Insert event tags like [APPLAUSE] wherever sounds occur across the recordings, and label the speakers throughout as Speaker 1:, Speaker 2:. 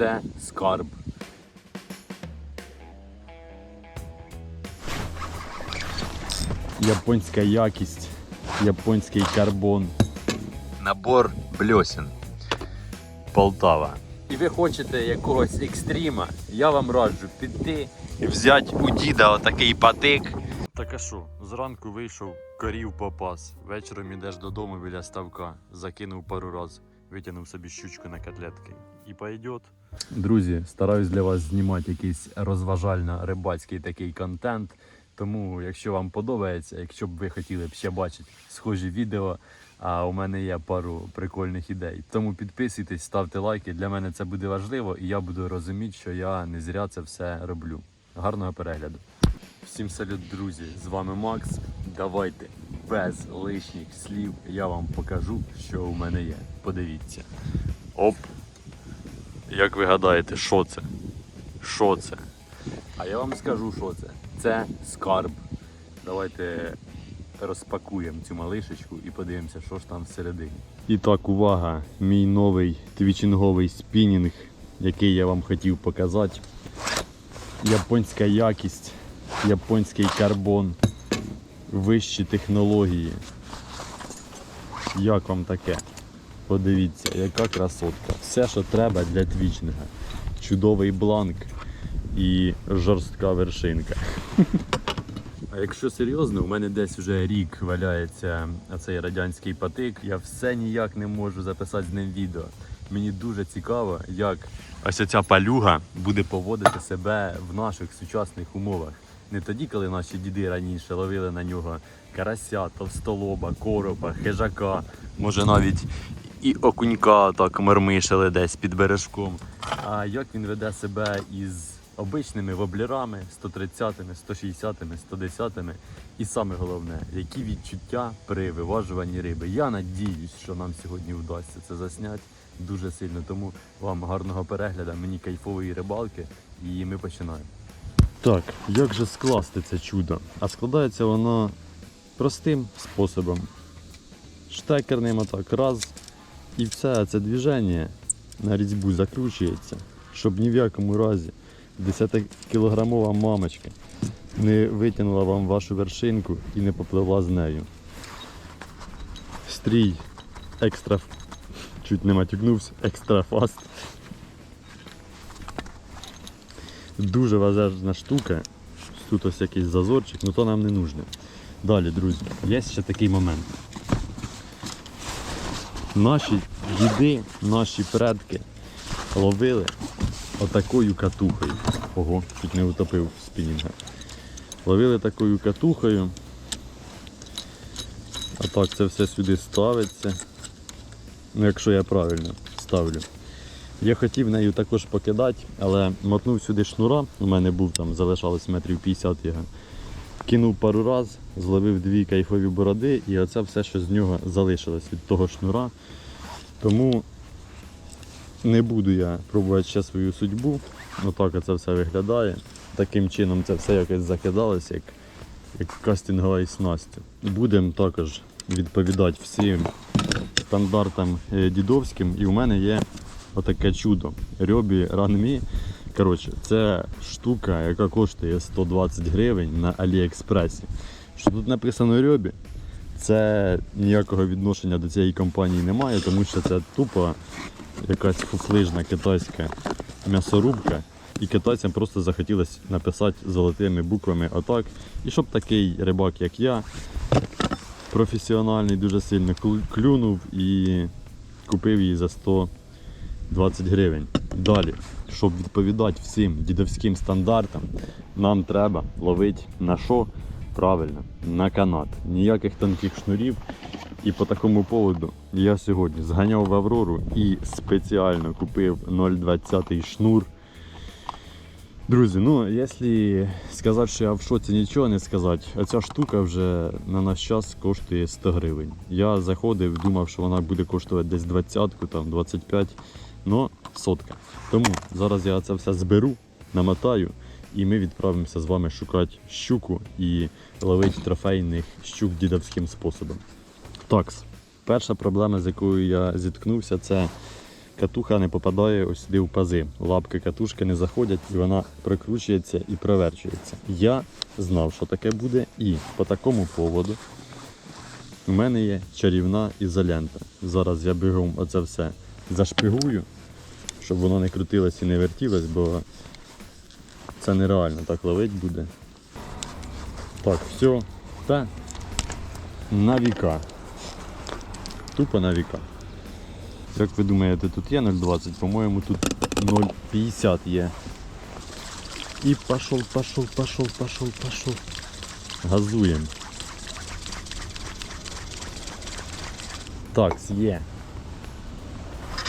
Speaker 1: Це скарб. Японська якість, японський карбон. Набор бльосін. Полтава. І ви хочете якогось екстріма, я вам раджу піти і взяти у діда отакий патик. Так а що, зранку вийшов, корів попас. Вечором ідеш додому біля ставка, закинув пару раз, витягнув собі щучку на котлетки. І пойдет. Друзі, стараюсь для вас знімати якийсь розважально-рибацький такий контент. Тому, якщо вам подобається, якщо б ви хотіли б ще бачити схожі відео, а у мене є пару прикольних ідей. Тому підписуйтесь, ставте лайки. Для мене це буде важливо, і я буду розуміти, що я не зря це все роблю. Гарного перегляду. Всім салют, друзі! З вами Макс. Давайте без лишніх слів я вам покажу, що у мене є. Подивіться. Оп! Як ви гадаєте, що це? Що це? А я вам скажу, що це. Це скарб. Давайте розпакуємо цю малишечку і подивимося, що ж там всередині. І так, увага, мій новий твічинговий спінінг, який я вам хотів показати. Японська якість, японський карбон, вищі технології. Як вам таке? Подивіться, яка красотка. Все, що треба для твічника. Чудовий бланк і жорстка вершинка. А якщо серйозно, у мене десь вже рік валяється цей радянський патик. Я все ніяк не можу записати з ним відео. Мені дуже цікаво, як ось ця палюга буде поводити себе в наших сучасних умовах. Не тоді, коли наші діди раніше ловили на нього карася, товстолоба, коропа, хижака, може навіть і окунька так мормишили десь під бережком. А як він веде себе із обичними воблерами, 130-ми, 160-ми, 110-ми. І саме головне, які відчуття при виважуванні риби. Я надіюсь, що нам сьогодні вдасться це засняти дуже сильно. Тому вам гарного перегляду, мені кайфової рибалки, і ми починаємо. Так, як же скласти це чудо? А складається воно простим способом. Штекерним отак раз. І все це движення на різьбу закручується, щоб ні в якому разі 10-кілограмова мамочка не витягнула вам вашу вершинку і не попливла з нею. Стрій екстра, чуть не матюкнувся, екстра фаст. Дуже важна штука. Тут ось якийсь зазорчик, але то нам не нужно. Далі, друзі, є ще такий момент. Наші діди, наші предки ловили отакою катухою. Ого, чуть не утопив спінінга. Ловили такою катухою. А так це все сюди ставиться. Ну, якщо я правильно ставлю. Я хотів нею також покидати, але мотнув сюди шнура. У мене був там, залишалось метрів 50 його. Кинув пару раз, зловив дві кайфові бороди і оце все, що з нього залишилось від того шнура. Тому не буду я пробувати ще свою судьбу. Отак це все виглядає. Таким чином це все якось закидалось, як, як кастингова снасть. Будемо також відповідати всім стандартам е, дідовським. І у мене є отаке чудо. Рьобі ранмі. Коротше, це штука, яка коштує 120 гривень на Аліекспресі. Що тут написано Рьобі, це ніякого відношення до цієї компанії немає, тому що це тупо якась фуфлижна китайська м'ясорубка. І китайцям просто захотілося написати золотими буквами отак. І щоб такий рибак, як я, професіональний, дуже сильно клюнув і купив її за 120 гривень. Далі, щоб відповідати всім дідовським стандартам, нам треба ловити на що? Правильно, на канат. Ніяких тонких шнурів. І по такому поводу я сьогодні зганяв в Аврору і спеціально купив 0,20 шнур. Друзі, ну якщо сказати, що я в шоці нічого не сказати, оця штука вже на наш час коштує 100 гривень. Я заходив, думав, що вона буде коштувати десь 20, там 25, но сотка. Тому зараз я це все зберу, намотаю, і ми відправимося з вами шукати щуку і ловити трофейних щук дідовським способом. Такс. Перша проблема, з якою я зіткнувся, це катуха не попадає ось сюди в пази. Лапки катушки не заходять і вона прикручується і проверчується. Я знав, що таке буде, і по такому поводу у мене є чарівна ізолента. Зараз я бігом оце все зашпигую, щоб воно не крутилось і не вертілось, бо це нереально так ловить буде. Так, все. Та на віка. Тупо на віка. Як ви думаєте, тут є 0,20? По-моєму, тут 0,50 є. І пошов, пошов, пошов, пошов, пошов. Газуємо. Так, є.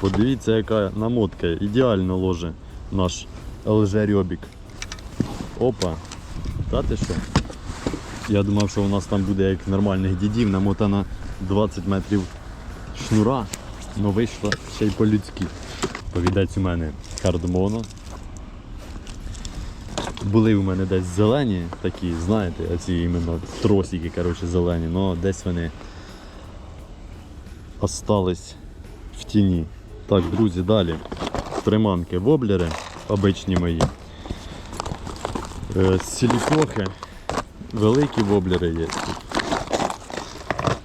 Speaker 1: Подивіться, яка намотка ідеально ложе наш лжерьобік. Опа. Та ти що? Я думав, що у нас там буде як нормальних дідів, намотана 20 метрів шнура, але вийшло ще й по-людськи. Повідець у мене кардмоно. Були у мене десь зелені такі, знаєте, оці іменно тросики, коротше, зелені, але десь вони остались в тіні. Так, друзі, далі. Приманки воблери, обичні мої. Е, Силікохи, великі воблери є.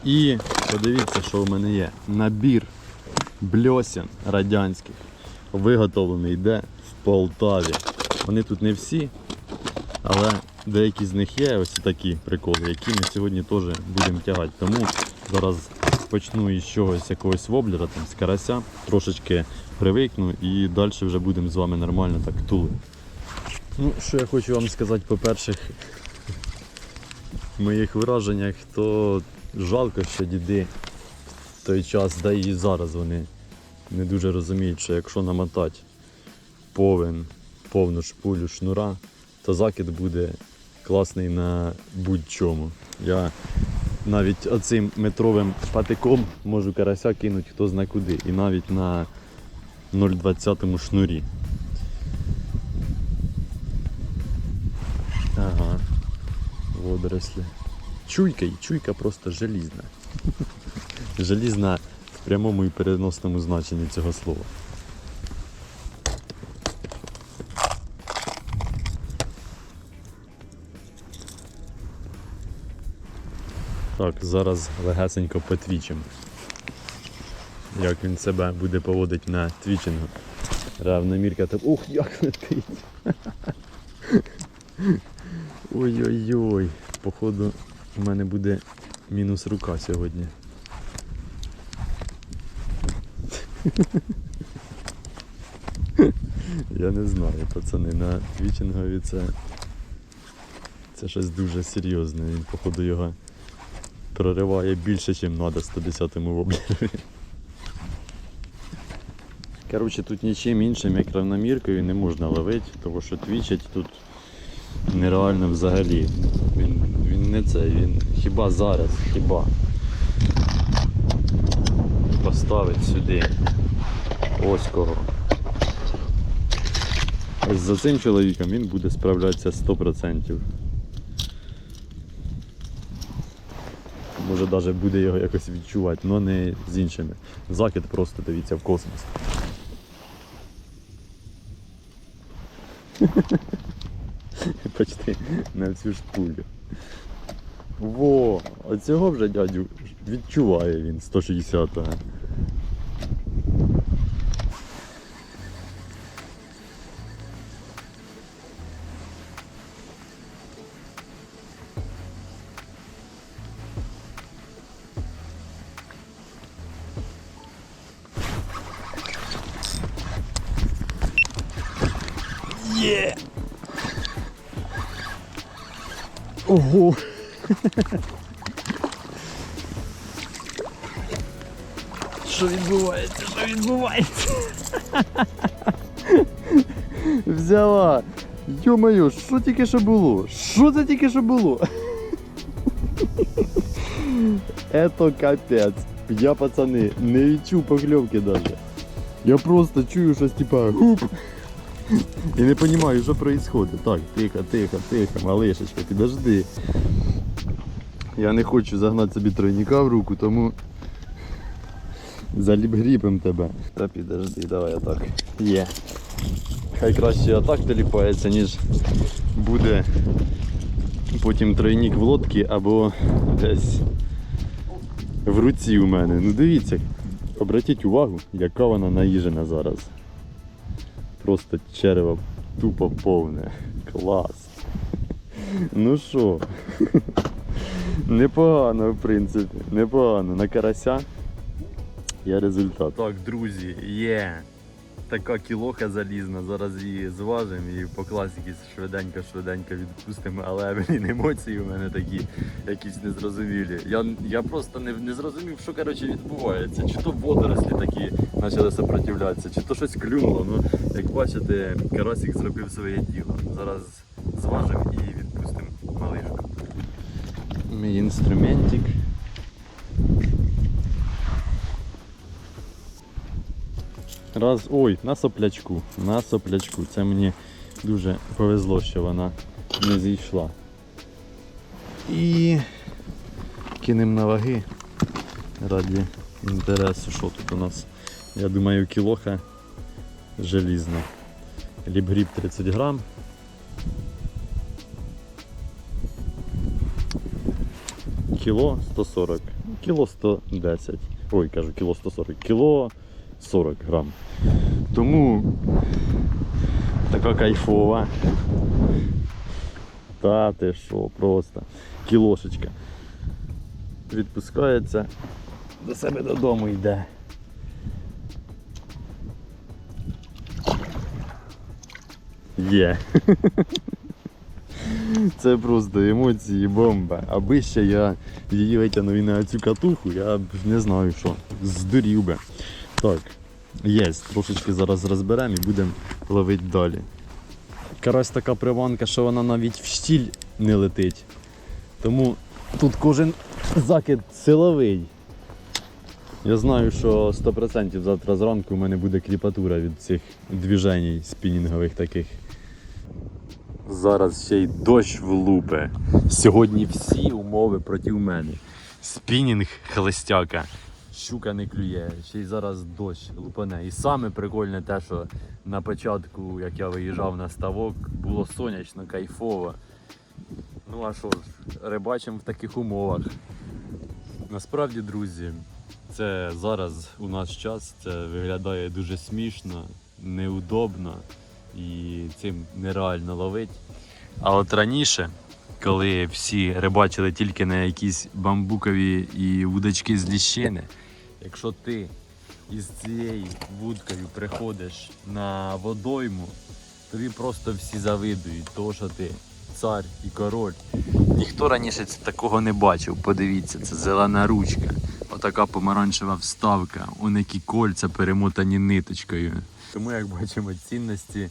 Speaker 1: І подивіться, що в мене є. Набір бльосін радянських. Виготовлений йде в Полтаві. Вони тут не всі, але деякі з них є ось такі приколи, які ми сьогодні теж будемо тягати. Тому зараз почну із чогось якогось воблера, там, з карася, трошечки привикну і далі вже будемо з вами нормально так тулити. Ну, що я хочу вам сказати, по-перше, моїх враженнях, то жалко, що діди в той час, да і зараз вони не дуже розуміють, що якщо намотати повен, повну шпулю шнура, то закид буде класний на будь-чому. Я навіть оцим метровим патиком можу карася кинути хто зна куди. І навіть на 0,20 шнурі. Ага. Водоросли. Чуйка, і чуйка просто желізна. Желізна в прямому і переносному значенні цього слова. Так, зараз легесенько потвічимо. Як він себе буде поводити на твічингу. Равномірка так. Ух, як летить! [LAUGHS] Ой-ой-ой, походу у мене буде мінус рука сьогодні. [LAUGHS] Я не знаю, пацани, на твічингові це, це щось дуже серйозне. Він, походу, його прориває більше, ніж треба 110-му воблері. Коротше, тут нічим іншим, як равноміркою, не можна ловити, тому що твічить тут нереально взагалі. Він, він не це, він хіба зараз, хіба поставить сюди ось кого. За цим чоловіком він буде справлятися 100%. Може навіть буде його якось відчувати, але не з іншими. Закид просто дивіться в космос. [LAUGHS] Почти на всю шпулю. Во! Оцього вже дядю відчуває він 160-го. Що відбувається? Що відбувається? [LAUGHS] Взяла! Йо-моє, що тільки що було? Що це тільки що було? [LAUGHS] Это капець. Я, пацани, не відчув покльовки даже. Я просто чую щось типа гуп. І не розумію, що відбувається. Так, тихо, тихо, тихо, малишечка, підожди. Я не хочу загнати собі тройника в руку, тому Залібгрібим тебе. Та підожди, давай отак. Є. Хай краще отак доліпається, ніж буде потім тройник в лодці або десь в руці у мене. Ну дивіться, обратіть увагу, яка вона наїжена зараз. Просто черево тупо повне. Клас. Ну що? [LAUGHS] Непогано, в принципі. Непогано. На карася є результат. Так, друзі, є така кілоха залізна. Зараз її зважимо і по класіки швиденько-швиденько відпустимо. Але блін, емоції у мене такі якісь незрозумілі. Я, я просто не, не зрозумів, що коротше відбувається. Чи то водорослі такі почали сопротивлятися, чи то щось клюнуло. Ну, як бачите, карасик зробив своє діло. Зараз зважимо і відпустимо малишку. Мій інструментик. Раз, ой, на соплячку, на соплячку. Це мені дуже повезло, що вона не зійшла. І кинемо на ваги раді інтересу, що тут у нас. Я думаю, кілоха желізна. Ліпгріб 30 грам. Кіло 140, кіло 110. Ой, кажу, кіло 140, кіло 40 грам. Тому така кайфова. Та ти що, просто кілошечка. Відпускається, до себе додому йде. Є. [LAUGHS] Це просто емоції бомба. Аби ще я її витягнув на цю катуху, я б не знаю що. Здурів би. Так, є, трошечки зараз розберемо і будемо ловити далі. Карась така приванка, що вона навіть в щіль не летить. Тому тут кожен закид силовий. Я знаю, що 100% завтра зранку у мене буде кріпатура від цих движень спінінгових таких. Зараз ще й дощ влупе. Сьогодні всі умови проти мене. Спінінг хлестяка. Щука не клює, ще й зараз дощ лупане. І саме прикольне те, що на початку, як я виїжджав на ставок, було сонячно, кайфово. Ну а що ж, рибачимо в таких умовах. Насправді, друзі, це зараз у наш час це виглядає дуже смішно, неудобно і цим нереально ловить. А от раніше, коли всі рибачили тільки на якісь бамбукові і вудочки з ліщини, якщо ти із цією вудкою приходиш на водойму, тобі просто всі завидують, того що ти цар і король. Ніхто раніше ц- такого не бачив. Подивіться, це зелена ручка, отака помаранчева вставка, он які кольця перемотані ниточкою. Тому, як бачимо, цінності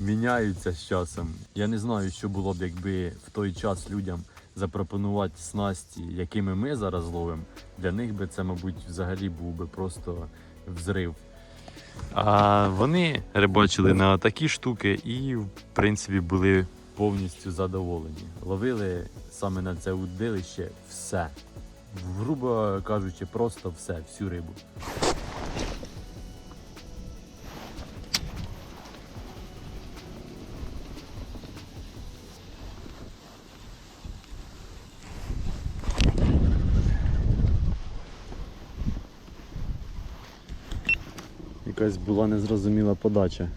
Speaker 1: міняються з часом. Я не знаю, що було б, якби в той час людям запропонувати снасті, якими ми зараз ловимо. Для них би це, мабуть, взагалі був би просто взрив. А вони рибачили на такі штуки і, в принципі, були повністю задоволені. Ловили саме на це удилище все. Грубо кажучи, просто все, всю рибу. Якась була незрозуміла подача.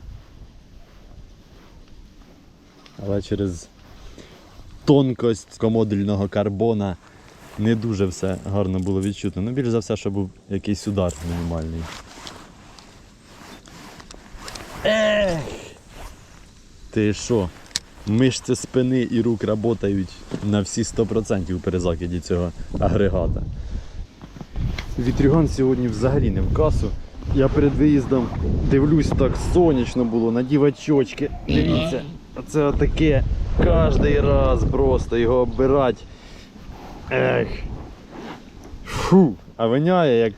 Speaker 1: Але через тонкость комодульного карбона не дуже все гарно було відчутно. Ну, більш за все, що був якийсь удар мінімальний. Ех! Ти що? Мишці спини і рук працюють на всі 100% при закиді цього агрегата. Вітрюган сьогодні взагалі не в касу. Я перед виїздом дивлюсь, так сонячно було, надів очочки. Дивіться, це таке кожний раз просто його оббирати. Ех. Фу, а виняє як.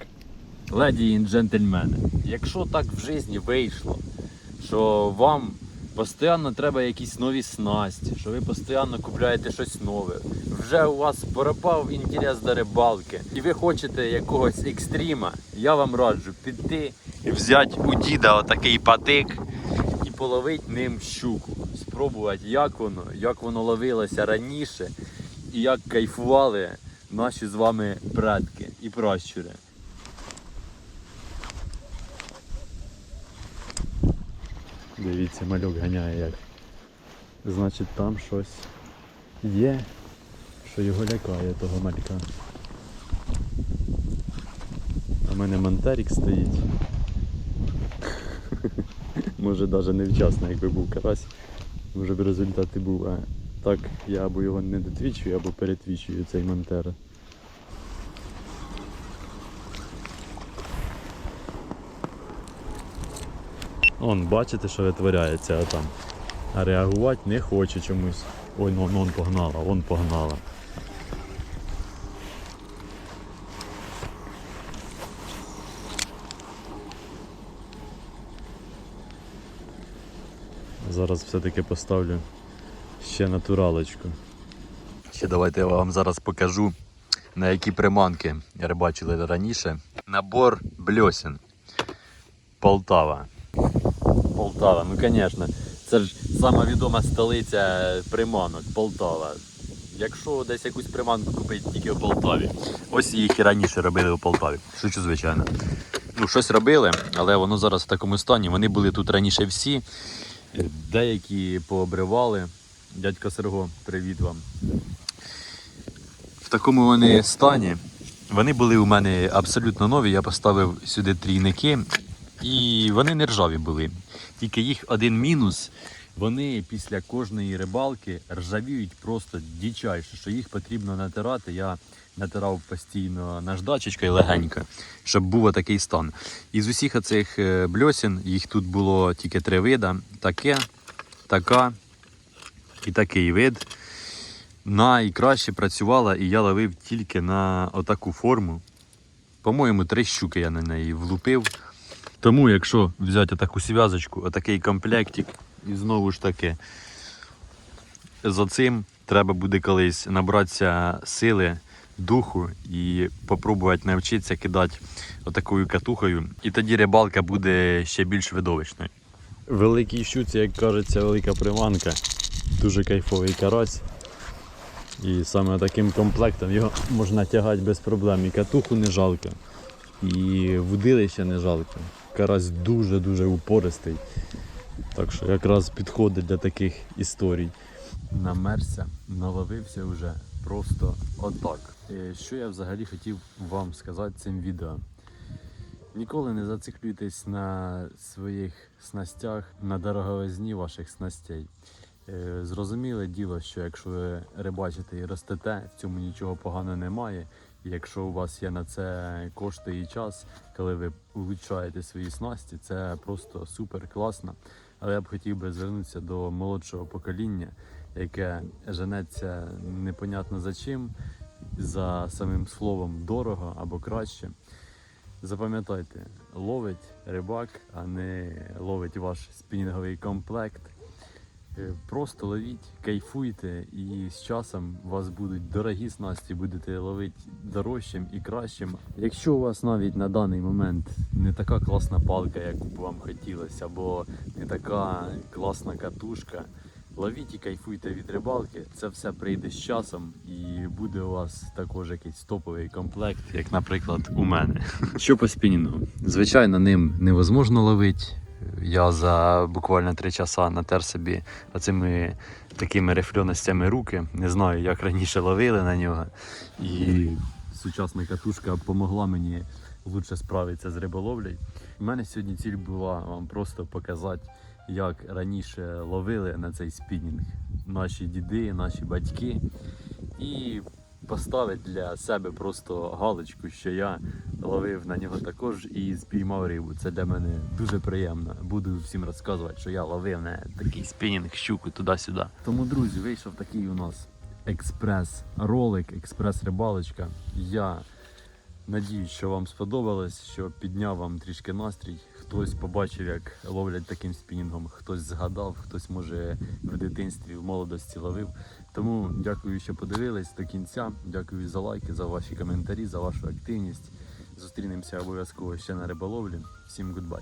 Speaker 1: Леді і джентльмени, якщо так в житті вийшло, що вам Постійно треба якісь нові снасті, що ви постійно купляєте щось нове. Вже у вас пропав інтерес до рибалки, і ви хочете якогось екстріма, я вам раджу піти і взяти у діда отакий патик і половити ним щуку. Спробувати, як воно, як воно ловилося раніше, і як кайфували наші з вами предки і пращури. Дивіться, малюк ганяє як. Значить там щось є, що його лякає того малька. А в мене Монтарік стоїть. [LAUGHS] Може навіть невчасно, якби був карась, може б результат і був. А так я або його не дотвічую, або перетвічую цей Монтера. Он, бачите, що витворяється там. А реагувати не хоче чомусь. Ой, ну, ну он погнала, он погнала. Зараз все-таки поставлю ще натуралочку. Ще давайте я вам зараз покажу, на які приманки рибачили раніше. Набор бльосін. Полтава. Полтава, ну звісно, це ж сама відома столиця приманок Полтава. Якщо десь якусь приманку купити тільки в Полтаві. Ось їх і раніше робили у Полтаві. Шучу, звичайно. Ну, щось робили, але воно зараз в такому стані. Вони були тут раніше всі. Деякі пообривали. Дядько Серго, привіт вам. В такому вони стані. Вони були у мене абсолютно нові. Я поставив сюди трійники, і вони не ржаві були. Тільки їх один мінус. Вони після кожної рибалки ржавіють просто дичайше, що їх потрібно натирати. Я натирав постійно наждачечкою легенько, щоб був такий стан. Із усіх оцих е, бльосін їх тут було тільки три вида: таке, така і такий вид. Найкраще працювала і я ловив тільки на отаку форму. По-моєму, три щуки я на неї влупив. Тому, якщо взяти таку зв'язочку, отакий комплектик, і знову ж таки, за цим треба буде колись набратися сили, духу і попробувати навчитися кидати отакою катухою. І тоді рибалка буде ще більш видовищною. Великій щуці, як кажеться, велика приманка. Дуже кайфовий карась. І саме таким комплектом його можна тягати без проблем. І катуху не жалко, і вудилище не жалко. Карась дуже-дуже упористий. Так що якраз підходить для таких історій. Намерся, наловився вже просто отак. Е, Що я взагалі хотів вам сказати цим відео? Ніколи не зациклюйтесь на своїх снастях, на дороговизні ваших снастей. Е, Зрозуміле діло, що якщо ви рибачите і ростете, в цьому нічого поганого немає. Якщо у вас є на це кошти і час, коли ви улучшаєте свої снасті, це просто супер класно. Але я б хотів би звернутися до молодшого покоління, яке женеться непонятно за чим, за самим словом дорого або краще. Запам'ятайте, ловить рибак, а не ловить ваш спінінговий комплект. Е, Просто ловіть, кайфуйте, і з часом вас будуть дорогі снасті, будете ловити дорожчим і кращим. Якщо у вас навіть на даний момент не така класна палка, яку б вам хотілося, або не така класна катушка, ловіть і кайфуйте від рибалки. Це все прийде з часом і буде у вас також якийсь топовий комплект, як, наприклад, у мене. Що по спінінгу? Звичайно, ним невозможно ловити. Я за буквально три часа натер собі оцими такими рифльоностями руки. Не знаю, як раніше ловили на нього. І сучасна катушка допомогла мені лучше справитися з риболовлею. У мене сьогодні ціль була вам просто показати, як раніше ловили на цей спінінг наші діди, наші батьки. І поставити для себе просто галочку, що я ловив на нього також і спіймав рибу. Це для мене дуже приємно. Буду всім розказувати, що я ловив на такий спінінг, щуку туди-сюди. Тому, друзі, вийшов такий у нас експрес-ролик, експрес-рибалочка. Я Надіюсь, що вам сподобалось, що підняв вам трішки настрій. Хтось побачив, як ловлять таким спінінгом, хтось згадав, хтось може в дитинстві, в молодості ловив. Тому дякую, що подивились до кінця. Дякую за лайки, за ваші коментарі, за вашу активність. Зустрінемося обов'язково ще на риболовлі. Всім гудбай!